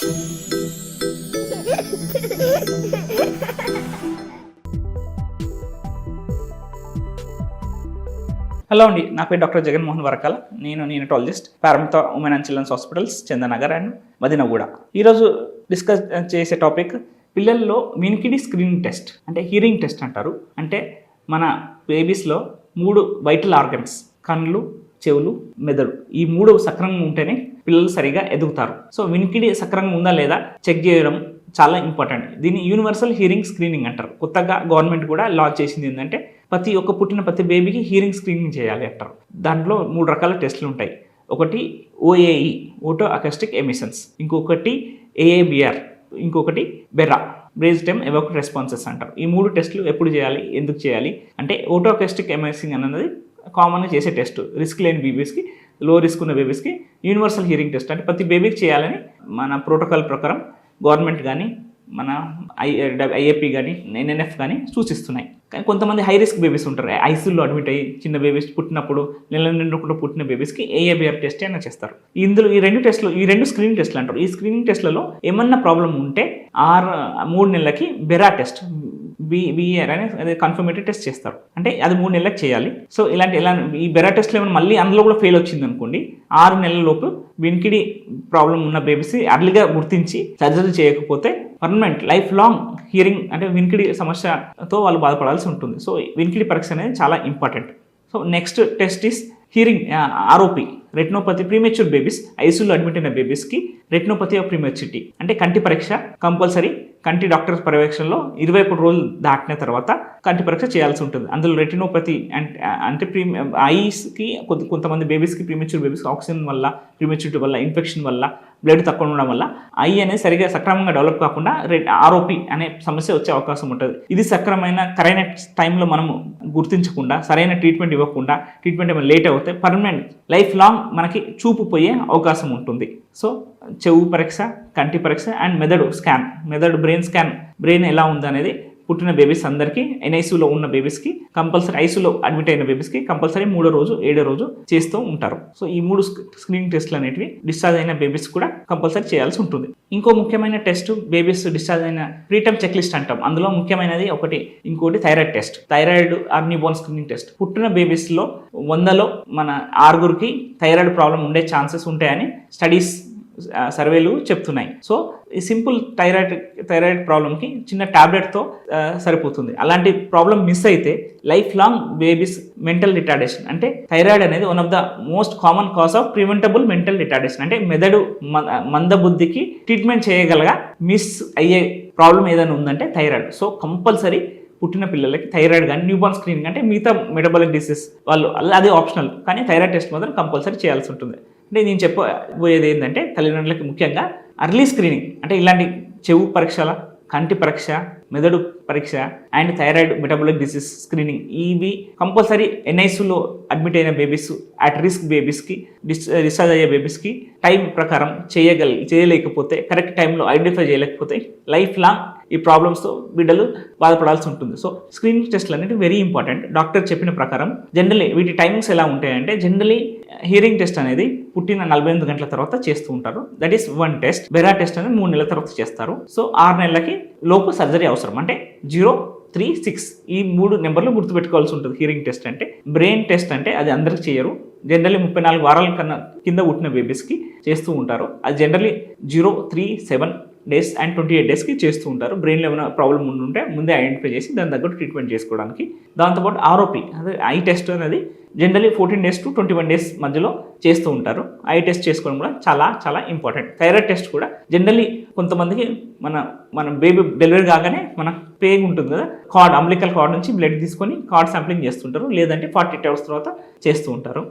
Hello అండి నా పేరు డాక్టర్ జగన్మోహన్ వరకాల. నేను neonatologist Paramitha women and children's hospitals Chandanagar and Madinaguda. ఈరోజు డిస్కస్ చేసే టాపిక్ పిల్లల్లో మినికిడి స్క్రీనింగ్ టెస్ట్ అంటే హీరింగ్ టెస్ట్ అంటారు. అంటే మన బేబీస్లో మూడు వైటల్ ఆర్గన్స్ కళ్ళు చెవులు మెదడు. ఈ మూడు సక్రమంగా ఉంటేనే పిల్లలు సరిగా ఎదుగుతారు. సో వినికిడి సక్రమంగా ఉందా లేదా చెక్ చేయడం చాలా ఇంపార్టెంట్. దీన్ని యూనివర్సల్ హీరింగ్ స్క్రీనింగ్ అంటారు. కొత్తగా గవర్నమెంట్ కూడా లాంచ్ చేసింది ఏంటంటే ప్రతి ఒక్క పుట్టిన ప్రతి బేబీకి హీరింగ్ స్క్రీనింగ్ చేయాలి అంటారు. దాంట్లో మూడు రకాల టెస్టులు ఉంటాయి. ఒకటి ఓఏఈ ఓటో అకస్టిక్ ఎమిషన్స్ ఇంకొకటి ఏఏబిఆర్ ఇంకొకటి బెరా బ్రేజ్ టెమ్ ఎవోక్ రెస్పాన్సెస్ అంటారు. ఈ మూడు టెస్టులు ఎప్పుడు చేయాలి ఎందుకు చేయాలి? అంటే ఓటో అకాస్టిక్ ఎమిసింగ్ అన్నది కామన్గా చేసే టెస్ట్ రిస్క్ లేని బేబీస్కి లో రిస్క్ ఉన్న బేబీస్కి యూనివర్సల్ హియరింగ్ టెస్ట్ అంటే ప్రతి బేబీకి చేయాలని మన ప్రోటోకాల్ ప్రకారం గవర్నమెంట్ కానీ మన ఐ ఐఏపీ కానీ ఎన్ఎన్ఎఫ్ కానీ సూచిస్తున్నాయి. కానీ కొంతమంది హై రిస్క్ బేబీస్ ఉంటారు. ఐసీయూలో అడ్మిట్ అయ్యి చిన్న బేబీస్ పుట్టినప్పుడు నెల నిండుకుండా పుట్టిన బేబీస్కి ఏఏబిఆర్ టెస్ట్ అయినా చేస్తారు. ఇందులో ఈ రెండు టెస్ట్లు ఈ రెండు స్క్రీనింగ్ టెస్ట్లు అంటారు. ఈ స్క్రీనింగ్ టెస్ట్లలో ఏమన్నా ప్రాబ్లం ఉంటే ఆరు మూడు నెలలకి బెరా టెస్ట్ బి బిఆర్ అని అదే కన్ఫర్మేటరీ టెస్ట్ చేస్తారు. అంటే అది మూడు నెలలకు చేయాలి. సో ఇలాంటి ఇలా ఈ బెరా టెస్ట్లో ఏమైనా మళ్ళీ అందులో కూడా ఫెయిల్ వచ్చింది అనుకోండి ఆరు నెలల లోపు వినికిడి ప్రాబ్లం ఉన్న బేబీస్ అర్లీగా గుర్తించి సర్జరీ చేయకపోతే పర్మనెంట్ లైఫ్ లాంగ్ హియరింగ్ అంటే వినికిడి సమస్యతో వాళ్ళు బాధపడాల్సి ఉంటుంది. సో వినికిడి పరీక్ష అనేది చాలా important so next test is hearing ROP retinopathy premature babies ఐసీయూలో అడ్మిట్ అయిన బేబీస్కి రెట్నోపతి ఆఫ్ ప్రీమెచ్యూరిటీ అంటే కంటి పరీక్ష కంపల్సరీ కంటి డాక్టర్ పర్యవేక్షణలో ఇరవై ఒకటి రోజులు దాటిన తర్వాత కంటి పరీక్ష చేయాల్సి ఉంటుంది. అందులో రెటినోపతి అంటే అంటే ప్రీ ఐస్కి కొంత కొంతమంది బేబీస్కి ప్రీమెచ్యూర్ బేబీస్కి ఆక్సిజన్ వల్ల ప్రీమెచ్యూరిటీ వల్ల ఇన్ఫెక్షన్ వల్ల బ్లడ్ తక్కువ ఉండడం వల్ల ఐ అనేది సరిగా సక్రమంగా డెవలప్ కాకుండా రెడ్ ఆర్ఓపి అనే సమస్య వచ్చే అవకాశం ఉంటుంది. ఇది సక్రమైన కరైన టైంలో మనము గుర్తించకుండా సరైన ట్రీట్మెంట్ ఇవ్వకుండా ట్రీట్మెంట్ ఏమైనా లేట్ అవుతే పర్మనెంట్ లైఫ్ లాంగ్ మనకి చూపు పోయే అవకాశం ఉంటుంది. సో చెవు పరీక్ష కంటి పరీక్ష అండ్ మెదడు స్కాన్ మెదడు బ్రెయిన్ స్కాన్ బ్రెయిన్ ఎలా ఉందనేది పుట్టిన బేబీస్ అందరికీ ఎన్ఐసీలో ఉన్న బేబీస్కి కంపల్సరీ ఐసీలో అడ్మిట్ అయిన బేబీస్కి కంపల్సరీ మూడో రోజు ఏడో రోజు చేస్తూ ఉంటారు. సో ఈ మూడు స్క్రీనింగ్ టెస్ట్లు అనేటివి డిశ్చార్జ్ అయిన బేబీస్ కూడా కంపల్సరీ చేయాల్సి ఉంటుంది. ఇంకో ముఖ్యమైన టెస్ట్ బేబీస్ డిశ్చార్జ్ అయిన ప్రీటమ్ చెక్ లిస్ట్ అంటాం. అందులో ముఖ్యమైనది ఒకటి ఇంకోటి thyroid test thyroid or newborn screening test పుట్టిన బేబీస్లో వందలో మన ఆరుగురికి థైరాయిడ్ ప్రాబ్లం ఉండే ఛాన్సెస్ ఉంటాయని స్టడీస్ సర్వేలు చెప్తున్నాయి. సో ఈ సింపుల్ థైరాయిడ్ థైరాయిడ్ ప్రాబ్లమ్కి చిన్న ట్యాబ్లెట్తో సరిపోతుంది. అలాంటి ప్రాబ్లం మిస్ అయితే life long babies mental retardation. అంటే థైరాయిడ్ అనేది one of the most common cause of preventable mental retardation అంటే మెదడు మ- మందబుద్ధికి ట్రీట్మెంట్ చేయగలగా మిస్ అయ్యే ప్రాబ్లం ఏదైనా ఉందంటే థైరాయిడ్. సో కంపల్సరీ పుట్టిన పిల్లలకి థైరాయిడ్ కానీ న్యూబార్న్ స్క్రీనింగ్ అంటే మిగతా మెటబాలిక్ డిసీజ్ వాళ్ళు అలా అదే ఆప్షనల్ కానీ థైరాయిడ్ టెస్ట్ మాత్రం కంపల్సరీ చేయాల్సి ఉంటుంది. అంటే నేను చెప్పబోయేది ఏంటంటే తల్లిదండ్రులకి ముఖ్యంగా అర్లీ స్క్రీనింగ్ అంటే ఇలాంటి చెవు పరీక్షల కంటి పరీక్ష మెదడు పరీక్ష and thyroid metabolic disease screening ఇవి కంపల్సరీ ఎన్ఐసిలో అడ్మిట్ అయిన బేబీస్ అట్ రిస్క్ బేబీస్కి డిస్ డిశ్చార్జ్ అయ్యే బేబీస్కి టైం ప్రకారం చేయగలి చేయలేకపోతే కరెక్ట్ టైంలో ఐడెంటిఫై చేయలేకపోతే లైఫ్ లాంగ్ ఈ ప్రాబ్లమ్స్తో బిడ్డలు బాధపడాల్సి ఉంటుంది. సో స్క్రీనింగ్ టెస్ట్లు అనేవి వెరీ ఇంపార్టెంట్ డాక్టర్ చెప్పిన ప్రకారం జనరలీ వీటి టైమింగ్స్ ఎలా ఉంటాయంటే జనరలీ హియరింగ్ టెస్ట్ అనేది పుట్టిన నలభై ఎనిమిది గంటల తర్వాత చేస్తూ ఉంటారు. That is one test BERA test అనేది మూడు నెలల తర్వాత చేస్తారు. సో ఆరు నెలలకి లోపు సర్జరీ అవసరం. అంటే జీరో త్రీ సిక్స్ ఈ మూడు నెంబర్లు గుర్తుపెట్టుకోవాల్సి ఉంటుంది హియరింగ్ టెస్ట్ అంటే. బ్రెయిన్ టెస్ట్ అంటే అది అందరికి చేయరు. జనరల్లీ ముప్పై నాలుగు వారాల కన్నా కింద పుట్టిన బేబీస్కి చేస్తూ ఉంటారు. అది generally zero three seven days and twenty eight డేస్కి చేస్తూ ఉంటారు. బ్రెయిన్లో ఏమైనా ప్రాబ్లం ఉంటే ముందే ఐడెంటిఫై చేసి దాని తగ్గట్టు ట్రీట్మెంట్ చేసుకోవడానికి. దాంతోపాటు ఆరోపీ అదే ఐ టెస్ట్ అనేది generally fourteen days to twenty one days మధ్యలో చేస్తూ ఉంటారు. ఐ టెస్ట్ చేసుకోవడం కూడా చాలా చాలా ఇంపార్టెంట్ థైరాయిడ్ టెస్ట్ కూడా జనరలీ కొంతమందికి మన మన బేబీ డెలివరీ కాగానే మన పేగ్ ఉంటుంది కదా. కార్డ్ అంబ్లికల్ కార్డ్ నుంచి బ్లడ్ తీసుకొని కార్డ్ శాంప్లింగ్ చేస్తుంటారు. లేదంటే ఫార్టీ ఎయిట్ అవర్స్ తర్వాత చేస్తూ ఉంటారు.